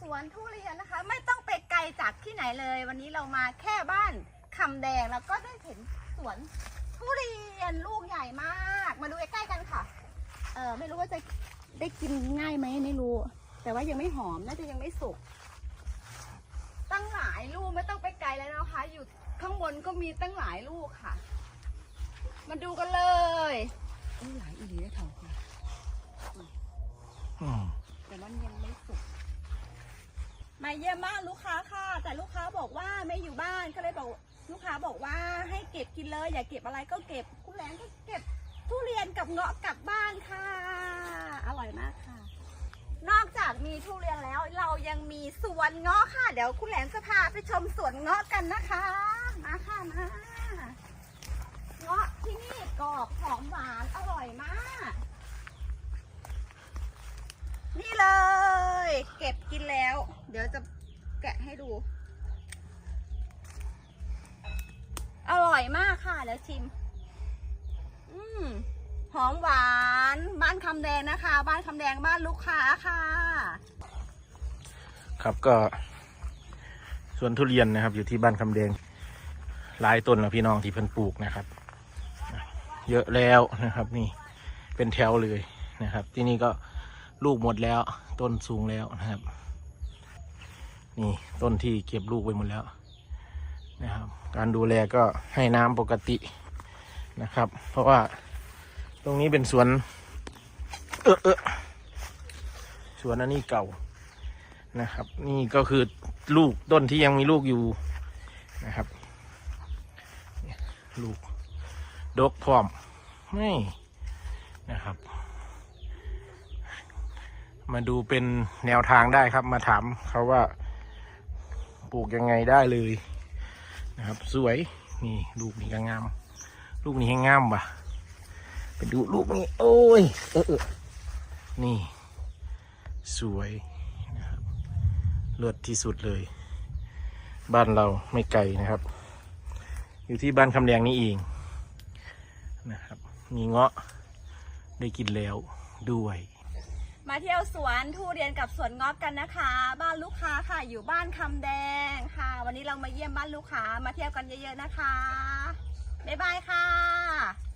สวนทุเรียนนะคะ ไม่ต้องไปไกลจากที่ไหนเลย วันนี้เรามาแค่บ้านคำแดงแล้วก็ได้เห็นสวนทุเรียนลูกใหญ่มาก มาดูใกล้ๆกันค่ะ เออไม่รู้ว่าจะได้กินง่ายไหมไม่รู้ แต่ว่ายังไม่หอมน่าจะยังไม่สุก ตั้งหลายลูกไม่ต้องไปไกลแล้วนะคะ อยู่ข้างบนก็มีตั้งหลายลูกค่ะ มาดูกันเลยเอ้ยหลายอีหลีได้เท่าค่ะอืมแต่มันยังไม่สุก มาเยี่ยมบ้านลูกค้าค่ะ แต่ลูกค้าบอกว่าไม่อยู่บ้านก็เลยบอกลูกค้าบอกว่าให้เก็บกินเลย อย่าเก็บอะไรก็เก็บคุณแหลงก็เก็บทุเรียนกับเงาะกลับบ้านค่ะ อร่อยมากค่ะ นอกจากมีทุเรียนแล้วเรายังมีสวนเงาะค่ะ เดี๋ยวคุณแหลมจะพาไปชมสวนเงาะกันนะคะมาค่ะมาเงาะที่นี่กรอบหอมหวานอร่อยมาก นี่เลย เก็บกินแล้ว เดี๋ยวจะแกะให้ดู อร่อยมากค่ะเดี๋ยวชิม อืมหอมหวาน บ้านคำแดงนะคะ บ้านคำแดงบ้านลูกค้าค่ะ ครับก็สวนทุเรียนนะครับ อยู่ที่บ้านคำแดงหลายต้นแล้วพี่น้องที่เพิ่นปลูกนะครับ เยอะแล้วนะครับ นี่เป็นแถวเลยนะครับ ที่นี่ก็ ลูกหมดแล้ว ต้นสูงแล้วนะครับ นี่ต้นที่เก็บลูกไว้หมดแล้วนะครับ การดูแลก็ให้น้ำปกตินะครับ เพราะว่าตรงนี้เป็นสวนเออเออสวนอันนี้เก่านะครับ นี่ก็คือลูกต้นที่ยังมีลูกอยู่นะครับ ลูกดกพร้อมนี่นะครับ มาดูเป็นแนวทางได้ครับ มาถามเขาว่าปลูกยังไงได้เลยนะครับ สวยนี่ลูกนี้ก็งาม ลูกนี้ให้งามว่ะไปดูลูกนี้ โอ้ยเออเออนี่ สวยนะครับเลิศที่สุดเลย บ้านเราไม่ไกลนะครับ อยู่ที่บ้านคำแดงนี่เองนะครับ มีเงาะได้กินแล้วด้วย มาเที่ยวสวนทุเรียนกับสวนงอกกันนะคะ บ้านลูกค้าค่ะอยู่บ้านคำแดงค่ะ วันนี้เรามาเยี่ยมบ้านลูกค้ามาเที่ยวกันเยอะๆนะคะบ๊ายบายค่ะ